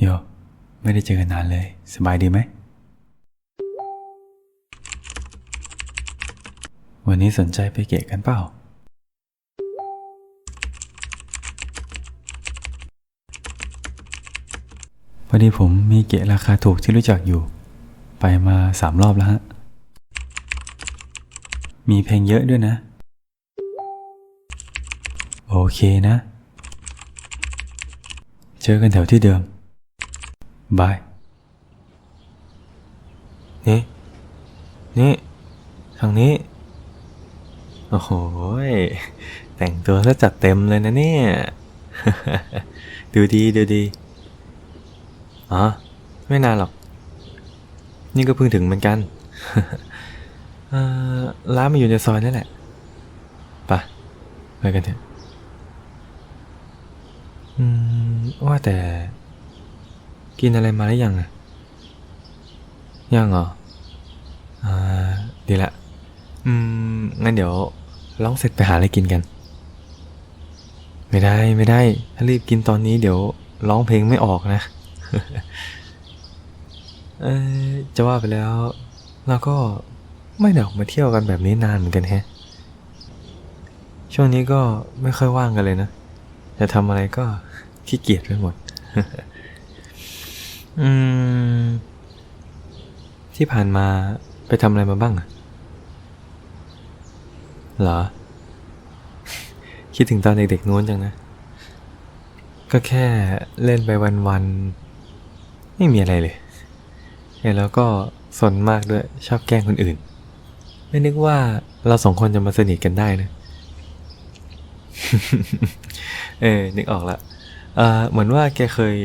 โยไม่ได้เจอกันนานเลย สบายดีไหม วันนี้สนใจไปเกะกันเปล่า พอดีผมมีเกะราคาถูกที่รู้จักอยู่ ไปมาสามรอบแล้วฮะ มีเพลงเยอะด้วยนะ โอเคนะ เจอกันแถวที่เดิม บาย นี่ นี่ ทางนี้ โอ้โห แต่งตัวซะจัดเต็มเลยนะเนี่ย ดูดีดูดี อ๋อ ไม่นานหรอก นี่ก็เพิ่งถึงเหมือนกันเอ่อร้านมันอยู่ในซอยนั่นแหละไปไปกันเถอะ อืม ว่าแต่ กินอะไรมาหรือยังอะยังเหรอ อ่า ดีละ อืม งั้นเดี๋ยวร้องเสร็จไปหาอะไรกินกัน ไม่ได้ไม่ได้ ถ้ารีบกินตอนนี้เดี๋ยวร้องเพลงไม่ออกนะ เออจะว่าไปแล้วเราก็ไม่ได้ออกมาเที่ยวกันแบบนี้นานเหมือนกันแฮะ ช่วงนี้ก็ไม่ค่อยว่างกันเลยนะ จะทำอะไรก็ขี้เกียจไปหมด อืม ที่ผ่านมาไปทำอะไรมาบ้างอะเหรอ คิดถึงตอนเด็กๆนู้นจังนะ ก็แค่เล่นไปวันๆ ไม่มีอะไรเลย แล้วก็สนมากด้วยชอบแกล้งคนอื่น ไม่นึกว่าเราสองคนจะมาสนิทกันได้นะ เออ นึกออกละเออเหมือนว่าแกเคย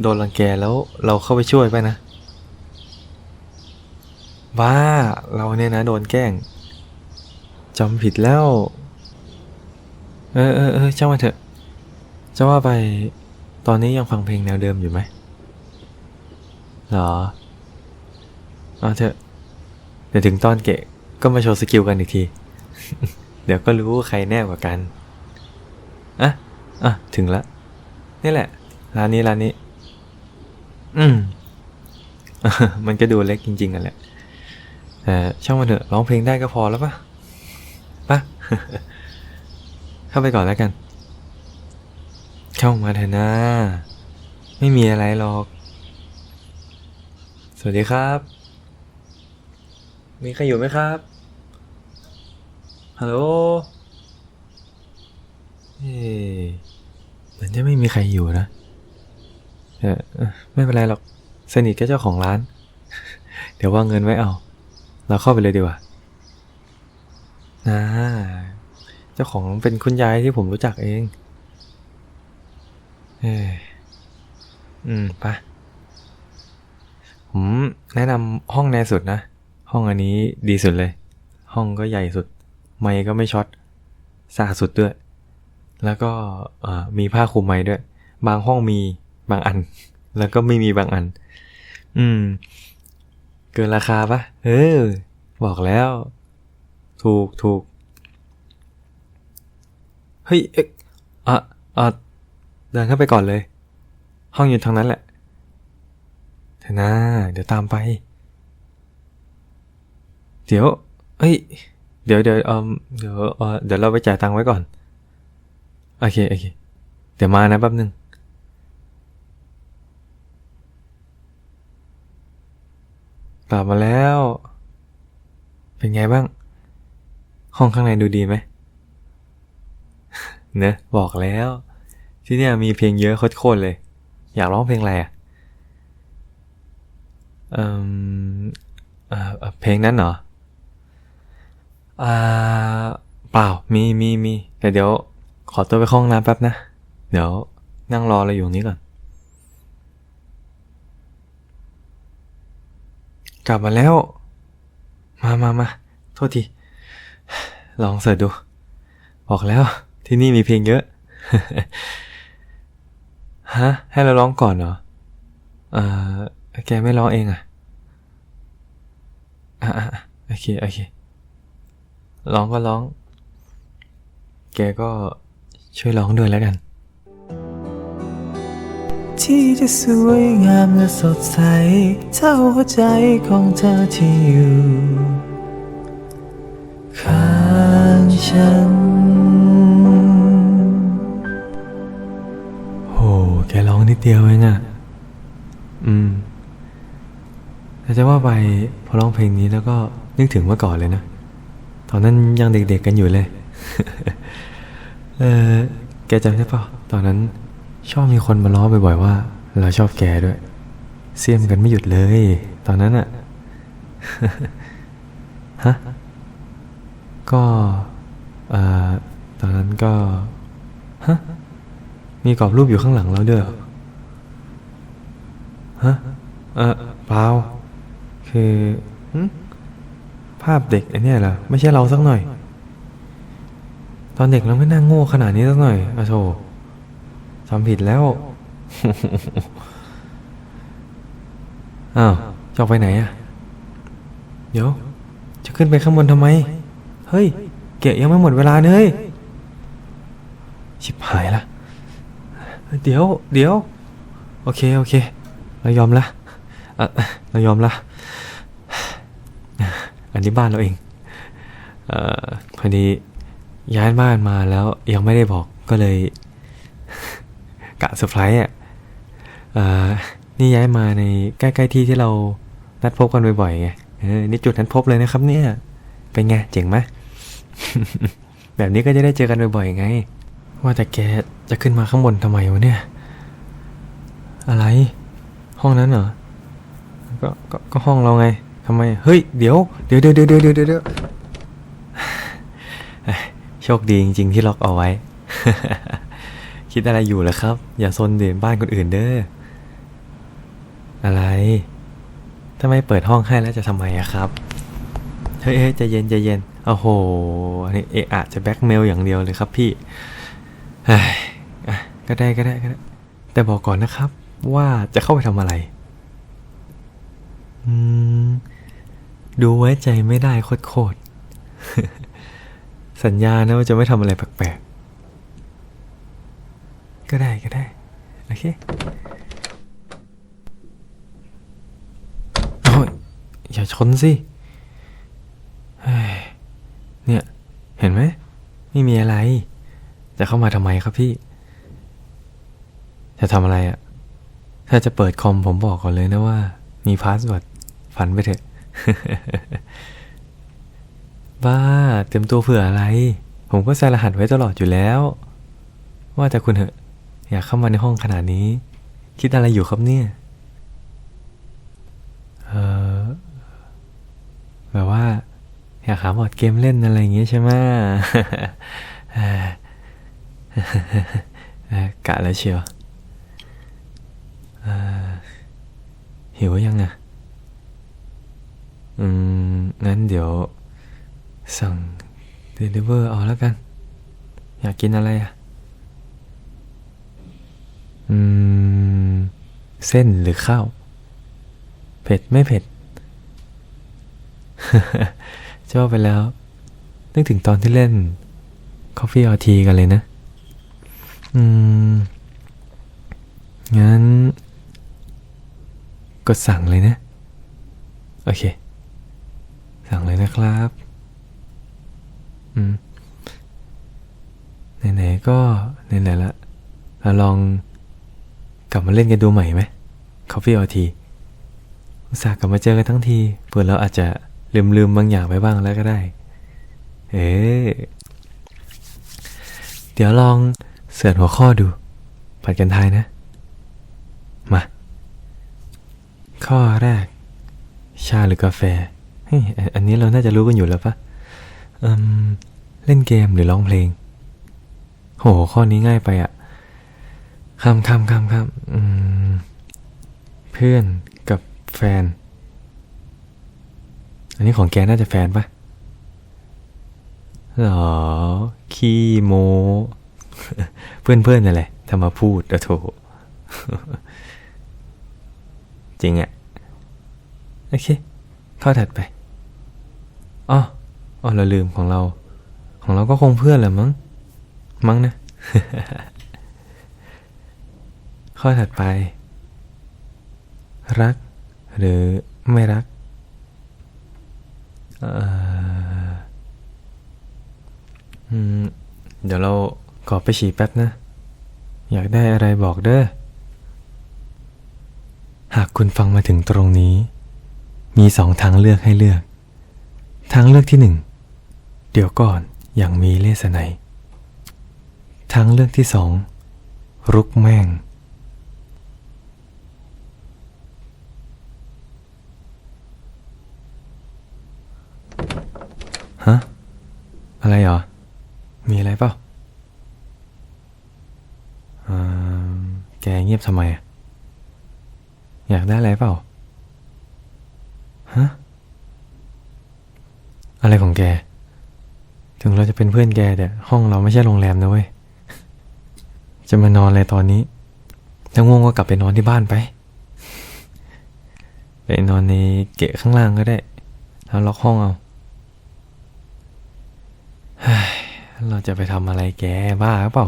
โดนรังแกแล้วเราเข้าไปช่วยไปนะบ้าเราเนี่ยนะโดนแกล้งจำผิดแล้ว เออเออเออช่างมันเถอะ จะว่าไปตอนนี้ยังฟังเพลงแนวเดิมอยู่ไหมเหรอเอาเถอะเดี๋ยวถึงตอนเกะก็มาโชว์สกิลกันอีกที เดี๋ยวก็รู้ว่าใครแน่กว่ากัน อะ อะ ถึงละ นี่แหละ ร้านนี้ ร้านนี้ อืม มันก็ดูเล็กจริงๆกันแหละแต่ช่างมันเถอะร้องเพลงได้ก็พอแล้วปะปะเข้าไปก่อนแล้วกัน เข้ามาเถอะนะ ไม่มีอะไรหรอก สวัสดีครับ มีใครอยู่ไหมครับ ฮัลโหลเอ๊เหมือนจะไม่มีใครอยู่นะ เออไม่เป็นไรหรอก สนิทกับเจ้าของร้าน เดี๋ยวว่าเงินไว้เอา เราเข้าไปเลยดีกว่านะเจ้าของเป็นคุณยายที่ผมรู้จักเอง เอออืมไปะผมแนะนำห้องในสุดนะ ห้องอันนี้ดีสุดเลย ห้องก็ใหญ่สุด ไมค์ก็ไม่ช็อตสะอาดสุดด้วย แล้วก็มีผ้าคลุมไม้ด้วย บางห้องมี บางอัน แล้วก็ไม่มีบางอัน อืม เกินราคาปะเออ บอกแล้ว ถูกถูกเฮ้ยเอ๊ะอะอะเดินเข้าไปก่อนเลย ห้องอยู่ทางนั้นแหละเถอนะเดี๋ยวตามไป เดี๋ยวเฮ้ย เดี๋ยวเดี๋ยวเออเดี๋ยวเออเดี๋ยวเราไปจ่ายตังค์ไว้ก่อน โอเค โอเค เดี๋ยวมานะแป๊บนึง กลับมาแล้ว เป็นไงบ้าง ห้องข้างในดูดีไหมเนอะบอกแล้ว ที่เนี่ยมีเพลงเยอะโคตรเลย อยากร้องเพลงอะไรอะเอ่มเอ่อเพลงนั้นเหรออ่าเปล่ามีมีมีแต่เดี๋ยว ขอตัวไปห้องน้ำแป๊บนะ เดี๋ยวนั่งรอเรอยู่นี้ก่อน กลับมาแล้ว มามามาโทษที ลองเสิร์ชดู บอกแล้ว ที่นี่มีเพลงเยอะ ฮะ ให้เราร้องก่อนเหรอ เอ่อแกไม่ร้องเองอะอะอะอะโอเค โอเค ร้องก็ร้อง แกก็ช่วยร้องด้วยแล้วกัน ที่จะสวยงามและสดใส เท่าหัวใจของเธอที่อยู่ ข้างฉัน โห แกร้องนิดเดียวเองอะอืมแต่จะว่าไปพอร้องเพลงนี้แล้วก็นึกถึงเมื่อก่อนเลยนะ ตอนนั้นยังเด็กๆกันอยู่เลย เออแกจำได้ปะตอนนั้น ชอบมีคนมาล้อบ่อยๆว่า เราชอบแกด้วย เสียมกันไม่หยุดเลย ตอนนั้นอะฮะก็เอ่อตอนนั้นก็ฮะมีกรอบรูปอยู่ข้างหลังเราด้วยหรอฮะเออเปล่าคือหึภาพเด็กไอันนี้เหรอไม่ใช่เราสักหน่อย ตอนเด็กเราไม่น่าโง่ขนาดนี้สักหน่อยอะโถทำผิดแล้วอ้าวจะออกไปไหนอะเดี๋ยว จะขึ้นไปข้างบนทำไม เฮ้ย เกะยังไม่หมดเวลาเลยชิบหายละเดี๋ยว เดี๋ยว โอเค โอเค เรายอมละอะเรายอมละ อันนี้บ้านเราเองเอ่อพอดีย้ายบ้านมาแล้วยังไม่ได้บอกก็เลย กะเซอร์ไพรส์อะนี่ย้ายมาในใกล้ๆที่ที่เรานัดพบกันบ่อยๆไงนี่จุดนัดพบเลยนะครับเนี่ย เป็นไงเจ๋งไหมแบบนี้ก็จะได้เจอกันบ่อยๆไง ว่าแต่แกจะขึ้นมาข้างบนทำไมวะเนี่ย อะไร ห้องนั้นเหรอ ก็ก็ก็ห้องเราไงทำไม เฮ้ย เดี๋ยว เดี๋ยวเดี๋ยวเดี๋ยวเดี๋ยวเดี๋ยวโชคดีจริง ๆ ที่ล็อกเอาไว้ คิดอะไรอยู่เหรอครับ อย่าซนเดินบ้านคนอื่นเด้อ อะไรทำไม่เปิดห้องให้แล้วจะทำไมอะครับ เฮ้ยใจเย็นใจเย็นโอ้โหอันนี้เอะอะจะแบ็กเมลอย่างเดียวเลยครับพี่เฮ้ยก็ได้ก็ได้ก็ได้ แต่บอกก่อนนะครับ ว่าจะเข้าไปทำอะไร อืม ดูไว้ใจไม่ได้โคตรสัญญานะว่าจะไม่ทำอะไรแปลกๆ ก็ได้ก็ได้ โอเคโอ้ยอย่าชนสิเนี่ย เห็นไหม ไม่มีอะไร จะเข้ามาทำไมครับพี่ จะทำอะไรอะ่ะ ถ้าจะเปิดคอมผมบอกก่อนเลยนะว่า มีพาสเวิร์ดฝันไปเถอะ บ้า เต็มตัวเผื่ออะไร ผมก็ใส่รหัสไว้ตลอดอยู่แล้ว ว่าแต่คุณเหอะ อยากเข้ามาในห้องขนาดนี้ คิดอะไรอยู่ครับเนี่ย เออแบบว่า อยากหาบอร์ดเกมเล่นอะไรอย่างเงี้ยใช่ไหมกะแล้วเชียวเอ่อหิวยังอะ อืม งั้นเดี๋ยว สั่งเดลิเวอร์เอาแล้วกัน อยากกินอะไรอะ อืม เส้นหรือข้าว เผ็ดไม่เผ็ดจะว่าไปแล้ว นึกถึงตอนที่เล่น Coffee or Tea กันเลยนะ อืม งั้น กดสั่งเลยนะ โอเค สั่งเลยนะครับ อืม ไหนๆก็ไหนๆละเราลอง กลับมาเล่นกันดูใหม่ไหม Coffee or Tea อุตส่าห์กลับมาเจอกันทั้งทีเผื่อเราอาจจะลืมลืมบางอย่างไปบ้างแล้วก็ได้ เออเดี๋ยวลองเสิร์ชหัวข้อดู ผัดกันทายนะ มา ข้อแรก ชาหรือกาแฟ อันนี้เราน่าจะรู้กันอยู่แล้วปะเล่นเกมหรือร้องเพลง โห ข้อนี้ง่ายไปอะ คำคำคำคำเพื่อนกับแฟน อันนี้ของแกน่าจะแฟนปะหรอ ขี้โม เพื่อนเพื่อนนั่นแหละทำมาพูดอะโถจริงอะโอเค ข้อถัดไปอ๋ออ๋อเราลืมของเรา ของเราก็คงเพื่อนแหละมั้ง มั้งนะ ข้อถัดไป รักหรือไม่รัก เดี๋ยวเราขอไปฉี่แป๊บนะ อยากได้อะไรบอกเด้อ หากคุณฟังมาถึงตรงนี้ มีสองทางเลือกให้เลือก ทางเลือกที่หนึ่ง เดี๋ยวก่อนอย่างมีเลสไนทางเลือกที่สองรุกแม่ง ฮะ อะไรเหรอ มีอะไรเปล่าแกเงียบทำไมอะอยากได้อะไรเปล่า ฮะ อะไรของแก ถึงเราจะเป็นเพื่อนแกแต่ห้องเราไม่ใช่โรงแรมนะเว้ย จะมานอนอะไรตอนนี้ ถ้าง่วงก็กลับไปนอนที่บ้านไป ไปนอนในเกะข้างล่างก็ได้ แล้วล็อกห้องเอา เราจะไปทำอะไรแกบ้าเปล่า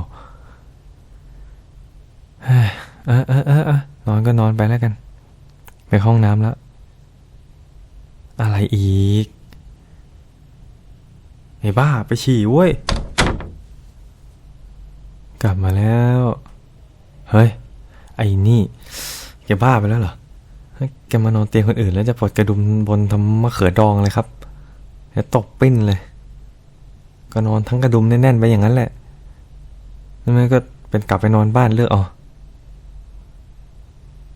เฮ้ยเออเออเออเออนอนก็นอนไปแล้วกัน ไปห้องน้ำแล้ว อะไรอีกไอ้บ้าไปฉี่เว้ย กลับมาแล้ว เฮ้ย ไอ้นี่ แกบ้าไปแล้วเหรอ แกมานอนเตียงคนอื่นแล้วจะปลดกระดุมบนทำมะเขือดองเลยครับจะตกปิ้นเลย ก็นอนทั้งกระดุมแน่นๆไปอย่างนั้นแหละแล้วมันก็เป็นกลับไปนอนบ้านเลือกอ๋อ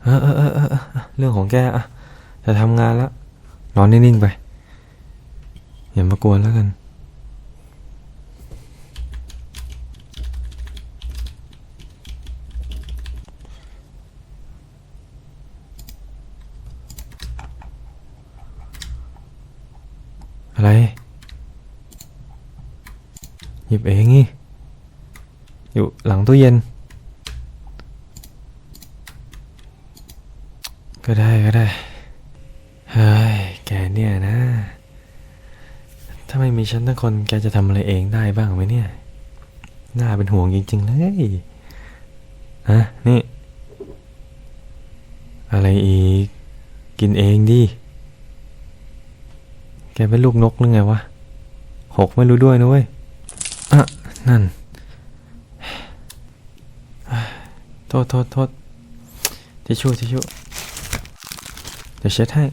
เออเออเออเออเออเรื่องของแกอะจะทำงานแล้วนอนนิ่งๆไป อย่ามากวนแล้วกัน อะไร หยิบเองนี่อยู่หลังตู้เย็น ก็ได้ก็ได้ เฮ้ย แกเนี่ยนะ ถ้าไม่มีฉันทั้งคนแกจะทำอะไรเองได้บ้างไหมเนี่ย น่าเป็นห่วงจริง ๆ เลยฮะนี่ อะไรอีก กินเองดิ แกเป็นลูกนกหรือไงวะ หกไม่รู้ด้วยนะเว้ย อะนั่น โทษโทษโทษทิชชู่ทิชชู่เดี๋ยวเช็ดให้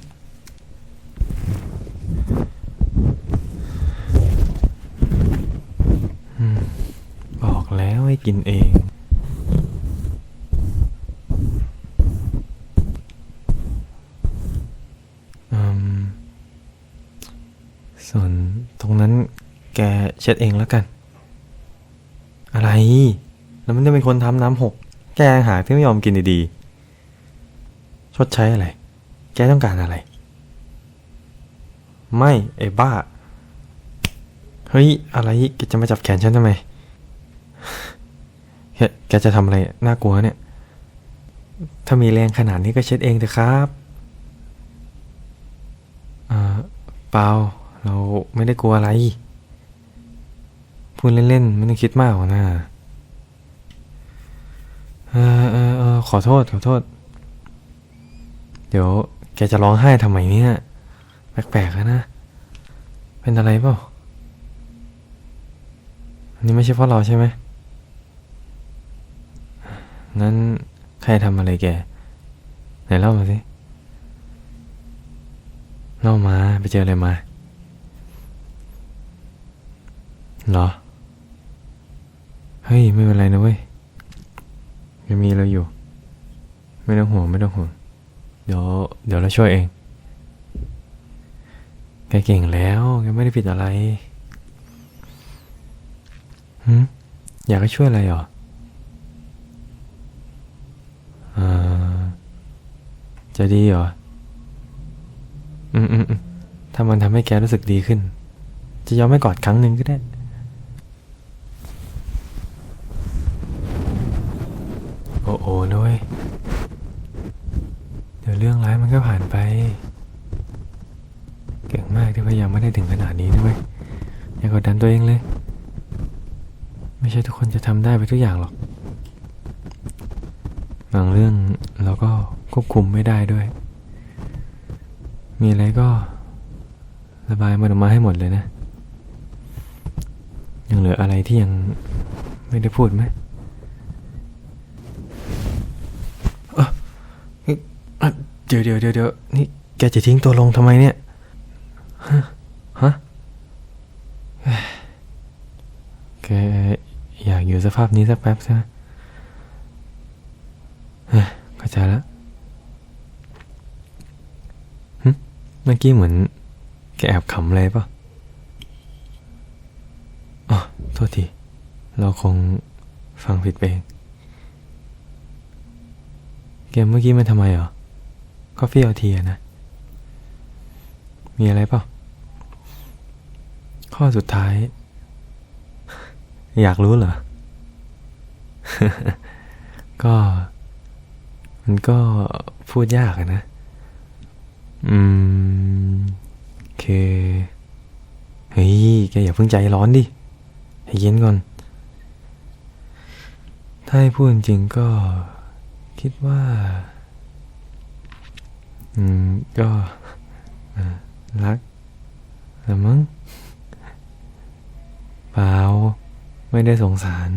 บอกแล้วให้กินเองอืมส่วนตรงนั้นแกเช็ดเองแล้วกัน แล้วมันจะเป็นคนทำน้ำหก แกหาที่ไม่ยอมกินดีๆ ชดใช้อะไร แกต้องการอะไร ไม่ไอ้บ้า เฮ้ย อะไรแกจะมาจับแขนฉันทำไม แกแกจะทำอะไร น่ากลัวเนี่ย ถ้ามีแรงขนาดนี้ก็เช็ดเองเถอะครับอ่าเปล่า เราไม่ได้กลัวอะไร พูดเล่นๆ ไม่ต้องคิดมากหรอกนะเออเออเออขอโทษ ขอโทษ เดี๋ยวแกจะร้องไห้ทำไมเนี่ยแปลกๆแล้วนะ เป็นอะไรเปล่าอันนี้ไม่ใช่เพราะเราใช่ไหมงั้นใครทำอะไรแก ไหนเล่ามาสิเล่ามาไปเจออะไรมาเหรอ เฮ้ยไม่เป็นไรนะเว้ยยังมีเราอยู่ ไม่ต้องห่วงไม่ต้องห่วงเดี๋ยวเดี๋ยวเราช่วยเองแกเก่งแล้วแกไม่ได้ผิดอะไรหืมอยากให้ช่วยอะไรเหรอจะดีเหรออืมอืมอืมถ้ามันทำให้แกรู้สึกดีขึ้น จะยอมไม่กอดครั้งหนึ่งก็ได้ โอ้นะเว้ยเดี๋ยวเรื่องร้ายมันก็ผ่านไป เก่งมากที่พยายามไม่ได้ถึงขนาดนี้นะเว้ยอย่ากดดันตัวเองเลย ไม่ใช่ทุกคนจะทำได้ไปทุกอย่างหรอก บางเรื่องเราก็ควบคุมไม่ได้ด้วย มีอะไรก็ระบายมันออกมาให้หมดเลยนะ ยังเหลืออะไรที่ยังไม่ได้พูดไหมเอ้อเฮ้ยอะ เดี๋ยวเดี๋ยวเดี๋ยวเดี๋ยวนี่แกจะทิ้งตัวลงทำไมเนี่ย ฮะฮะแกอยากอยู่สภาพนี้สักแป๊บใช่ไหมเฮ้ยเข้าใจแล้วหึเมื่อกี้เหมือน แกแอบขำอะไรปะอ๋อโทษที เราคงฟังผิดไปเอง แกเมื่อกี้มันทำไมเหรอ กาแฟเอาทีอะนะ มีอะไรเปล่าข้อสุดท้าย อยากรู้เหรอ ก็ มันก็พูดยากนะ อืมคือเฮ้ย แกอย่าเพิ่งใจร้อนดิ ให้เย็นก่อน ถ้าให้พูดจริงก็คิดว่า อืมก็รักแต่มั้งเปล่าไม่ได้สงสาร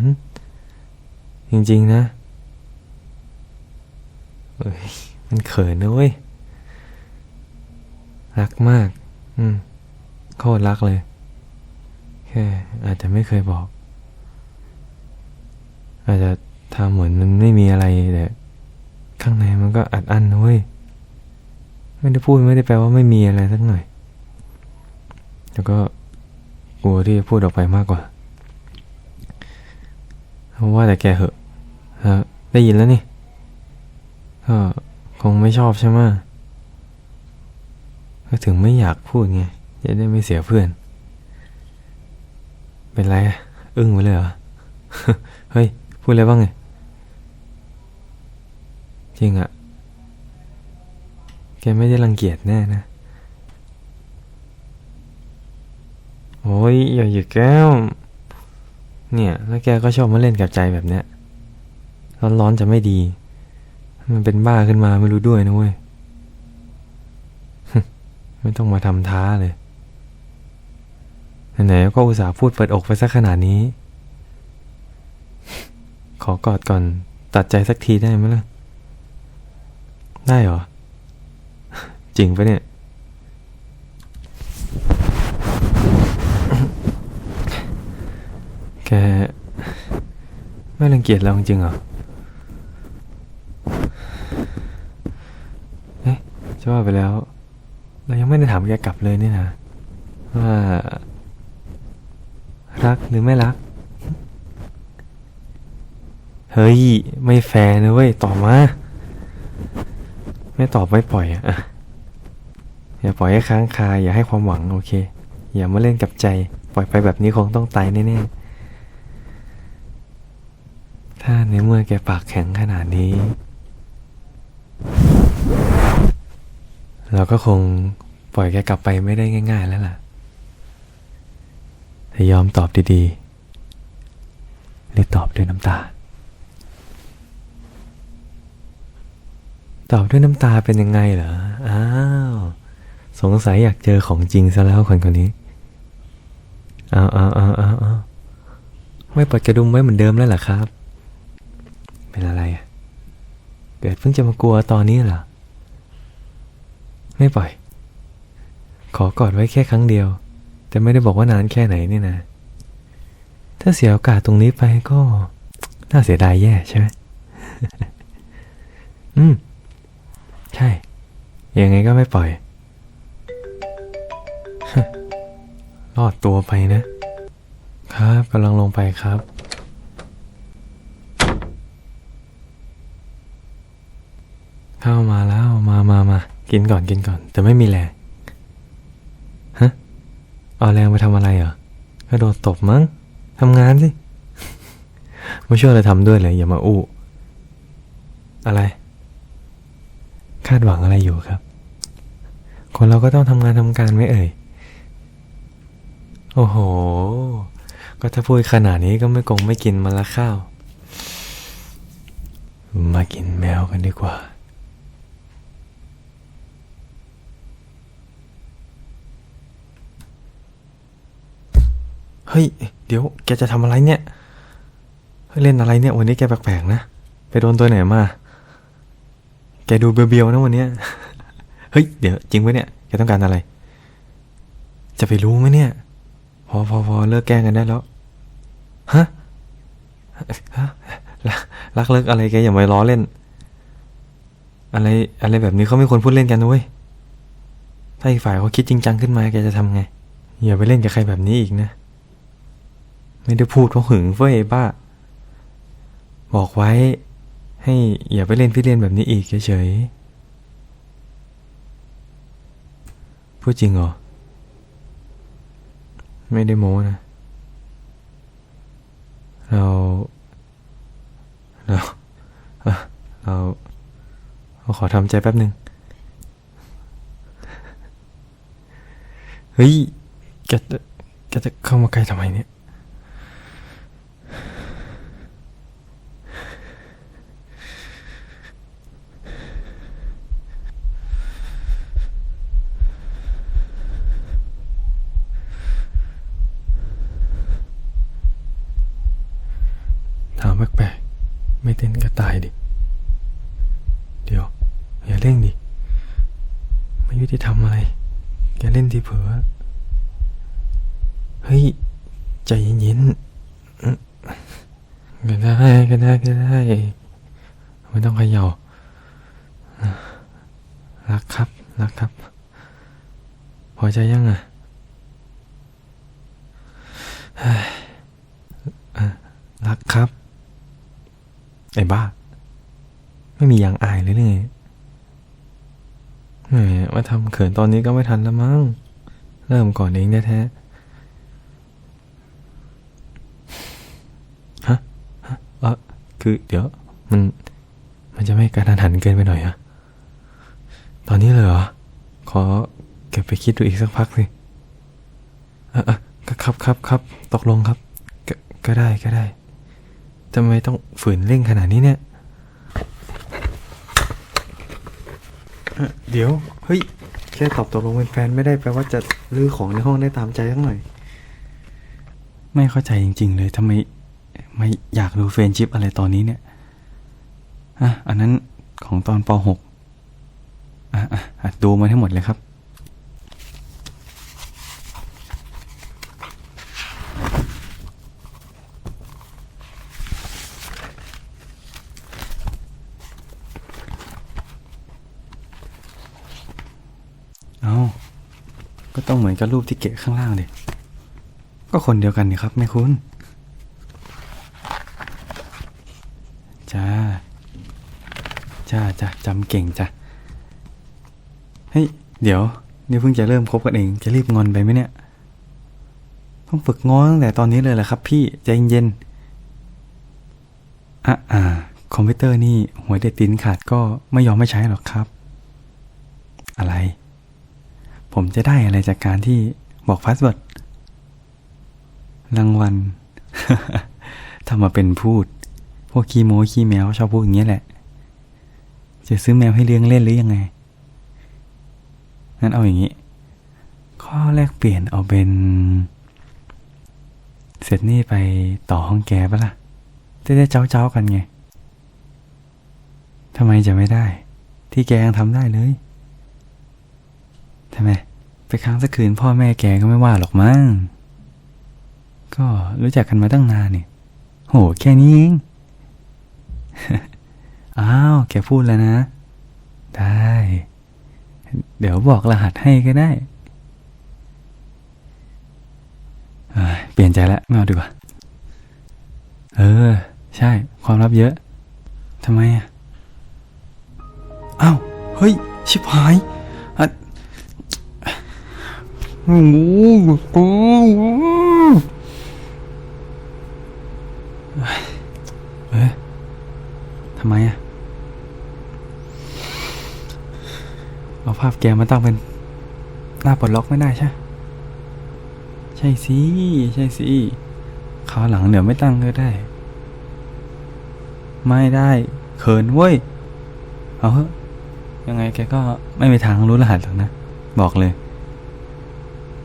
จริง ๆ นะเอ้ยมันเขินนะเว้ย รักมาก อืมโคตรรักเลย แค่ อาจจะไม่เคยบอก อาจจะทำเหมือนมันไม่มีอะไรแต่ข้างในมันก็อัดอั้นนะเว้ย ไม่ได้พูดไม่ได้แปลว่าไม่มีอะไรสักหน่อย แล้วก็กลัวที่จะพูดออกไปมากกว่าเพราะว่าแต่แกเหอะฮะได้ยินแล้วนี่ก็คงไม่ชอบใช่ไหมก็ถึงไม่อยากพูดไงจะได้ไม่เสียเพื่อน เป็นไรอะอึ้งไปเลยเหรอ เฮ้ย พูดอะไรบ้างไงจริงอะ แกไม่ได้รังเกียจแน่นะ โอ้ยอย่าหยุดแก้ว เนี่ย แล้วแกก็ชอบมาเล่นกับใจแบบเนี้ย ร้อนๆจะไม่ดี มันเป็นบ้าขึ้นมาไม่รู้ด้วยนะเว้ย ไม่ต้องมาทำท้าเลย ไหนๆก็อุตส่าห์พูดเปิดอกไปสักขนาดนี้ ขอกอดก่อนตัดใจสักทีได้ไหมล่ะ ได้เหรอ จริงปะเนี่ย แก ไม่รังเกียจเราจริงเหรอเอ๊ะจะว่าไปแล้ว เรายังไม่ได้ถามแกกลับเลยนี่นะ ว่า รักหรือไม่รัก เฮ้ย ไม่แฟร์นะเว้ย ตอบมา ไม่ตอบไม่ปล่อยอะ อย่าปล่อยให้ค้างคาอย่าให้ความหวังโอเค อย่ามาเล่นกับใจ ปล่อยไปแบบนี้คงต้องตายแน่ๆถ้าในเมื่อแกปากแข็งขนาดนี้ เราก็คงปล่อยแกกลับไปไม่ได้ง่าย ๆ แล้วล่ะถ้ายอมตอบดีๆหรือตอบด้วยน้ำตาตอบด้วยน้ำตาเป็นยังไงเหรอ อ้าว สงสัยอยากเจอของจริงซะแล้วคนคนนี้เอาเอาเอาเอาเอาไม่ปิดกระดุมไว้เหมือนเดิมแล้วหรอครับ เป็นอะไรอะเกิดเพิ่งจะมากลัวตอนนี้เหรอ ไม่ปล่อย ขอกอดไว้แค่ครั้งเดียว แต่ไม่ได้บอกว่านานแค่ไหนนี่นะ ถ้าเสียโอกาสตรงนี้ไปก็ น่าเสียดายแย่ใช่ไหมอืม ใช่ ยังไงก็ไม่ปล่อย รอดตัวไปนะ ครับกำลังลงไปครับ เข้ามาแล้วมามามากินก่อนกินก่อน แต่ไม่มีแรงฮะเอาแรงไปทำอะไรเหรอกระโดดตบมั้งทำงานสิไม่ช่วยอะไรทำด้วยเลยอย่ามาอู้ อะไร คาดหวังอะไรอยู่ครับ คนเราก็ต้องทำงานทำการไม่เอ่ย โอ้โห ก็ถ้าพูดขนาดนี้ก็ไม่กงไม่กินมาละข้าว มากินแมวกันดีกว่า เฮ้ย เดี๋ยวแกจะทำอะไรเนี่ยเล่นอะไรเนี่ย วันนี้แกแปลกๆนะ ไปโดนตัวไหนมา แกดูเบียวๆนะวันนี้เฮ้ย เดี๋ยวจริงปะเนี่ย แกต้องการอะไร จะไปรู้ไหมเนี่ย พอพอพอเลิกแกล้งกันได้แล้วฮะฮะรักเลิกอะไรแกอย่ามาล้อเล่น อะไร อะไรแบบนี้เขาไม่ควรพูดเล่นกันนะเว้ย ถ้าอีกฝ่ายเขาคิดจริงจังขึ้นมาแกจะทำไง อย่าไปเล่นกับใครแบบนี้อีกนะ ไม่ได้พูดเพราะหึงเว้ยบ้า บอกไว้ ให้อย่าไปเล่นพี่เล่นแบบนี้อีกเฉยๆพูดจริงเหรอ ไม่ได้โม้นะ เราเราเอ่อเราเราขอทำใจแป๊บหนึ่งเฮ้ยแกจะแกจะเข้ามาใกล้ทำไมเนี่ย ถามแปลกๆไม่ เต้นก็ตายดิ เดี๋ยว อย่าเร่งดิ ไม่ยุติธรรมอะไรแกเล่นทีเผลอเฮ้ย ใจเย็นๆก็ได้ก็ได้ก็ได้ ไม่ต้องเขย่ารักครับ รักครับ พอใจยังอะเฮ้ยอะรักครับ ไอ้บ้า ไม่มีอย่างอายเลยเลยแหมมาทำเขินตอนนี้ก็ไม่ทันแล้วมั้ง เริ่มก่อนเองแท้ๆฮะฮะเออคือ เดี๋ยว มัน มันจะไม่กระทันหันเกินไปหน่อยอะตอนนี้เลยเหรอ ขอเก็บไปคิดดูอีกสักพักสิออเออก็ครับครับครับ ตกลงครับ ก็ได้ก็ได้ำไมต้องฝืนเร่งขนาดนี้เนี่ย เดี๋ยว เฮ้ย แค่ตอบตกลงเป็นแฟนไม่ได้แปลว่าจะรื้อของในห้องได้ตามใจสักหน่อย ไม่เข้าใจจริง ๆ เลยทำไม ไม่อยากดูเฟนชิพอะไรตอนนี้เนี่ย อะ อันนั้นของตอนป .6 อะอะอะดูมาให้งหมดเลยครับ เอา ก็ต้องเหมือนกับรูปที่เกะข้างล่างเลยก็คนเดียวกันนี่ครับแม่คุณจ้าจ้าจ้าจำเก่งจ้ะเฮ้ยเดี๋ยวนี่เพิ่งจะเริ่มคบกันเองจะรีบงอนไปไหมเนี่ย ต้องฝึกง้อตั้งแต่ตอนนี้เลยแหละครับ พี่ใจเย็นอะอ่าคอมพิวเตอร์นี่หัวเด็ดตินขาดก็ไม่ยอมไม่ใช้หรอกครับ อะไร ผมจะได้อะไรจากการที่บอกพาสเวิร์ดรางวัลทำมาเป็นพูด พวกขี้โม้ขี้แมวชอบพูดอย่างเงี้ยแหละ จะซื้อแมวให้เลี้ยงเล่นหรือยังไง งั้นเอาอย่างนี้ ข้อแรกเปลี่ยนเอาเป็น เสร็จนี่ไปต่อห้องแกปะล่ะ จะได้เจ้าเจ้ากันไง ทำไมจะไม่ได้ ที่แกยังทำได้เลยทำไม ไปค้างสักคืนพ่อแม่แกก็ไม่ว่าหรอกมั้ง ก็รู้จักกันมาตั้งนานเนี่ย โห แค่นี้เองอ้าว แกพูดแล้วนะ ได้ เดี๋ยวบอกรหัสให้ก็ได้เปลี่ยนใจแล้วไม่เอาดีกว่า เออ ใช่ ความลับเยอะทำไมอะอ้าว เฮ้ย ชิบหายอะโอ้โหโอ้โห เอ๊ะทำไมอะเอาภาพแกมาตั้งเป็น หน้าปลดล็อกไม่ได้ใช่ ใช่สิ ใช่สิคราวหลังเดี๋ยวไม่ตั้งก็ได้ ไม่ได้เขินเว้ย เอาเถอะยังไงแกก็ไม่มีทางรู้รหัสหรอกนะ บอกเลย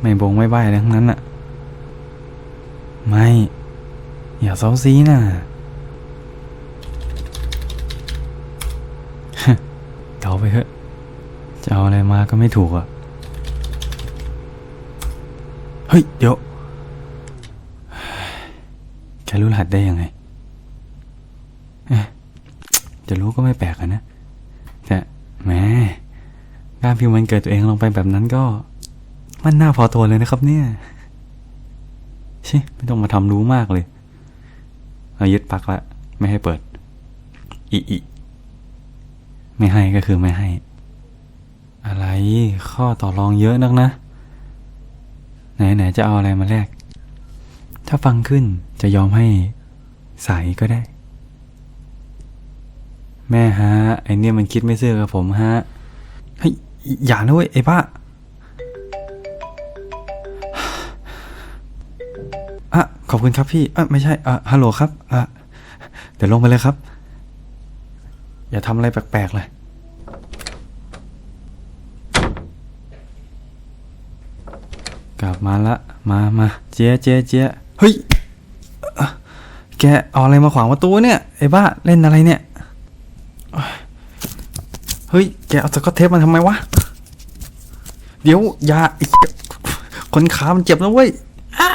ไม่บงไม่ใบอะไรทั้งนั้นอะไม่ อย่าเซาซีน่ะเกาไปเถอะจะเอาอะไรมาก็ไม่ถูกอะเฮ้ย เดี๋ยวแกรู้รหัสได้ยังไง จะรู้ก็ไม่แปลกอะนะ แต่แหมการพิมพ์วันเกิดตัวเองลงไปแบบนั้นก็ มันน่าพอตัวเลยนะครับ เนี่ยชิไม่ต้องมาทำรู้มากเลยเอายึดปักละ ไม่ให้เปิด อีอีไม่ให้ก็คือไม่ให้ อะไรข้อต่อรองเยอะนักนะ ไหนไหนจะเอาอะไรมาแลกถ้าฟังขึ้นจะยอมให้ใสก็ได้ แม่ฮะ ไอเนี่ยมันคิดไม่ซื่อกับผมฮะเฮ้ยอย่านะเว้ยไอ้บ้า ขอบคุณครับพี่อะไม่ใช่อะฮัลโหลครับอะเดี๋ยวลงไปเลยครับ อย่าทำอะไรแปลกๆเลยกลับมาละมามาเจ๊เจ๊เจ๊เฮ้ยแกเอาอะไรมาขวางประตูเนี่ยไอ้บ้าเล่นอะไรเนี่ยเฮ้ยแกเอาสกอตเทปมาทำไมวะเดี๋ยว ยาไอ้เหี้ยคนขามันเจ็บนะเว้ยอ้า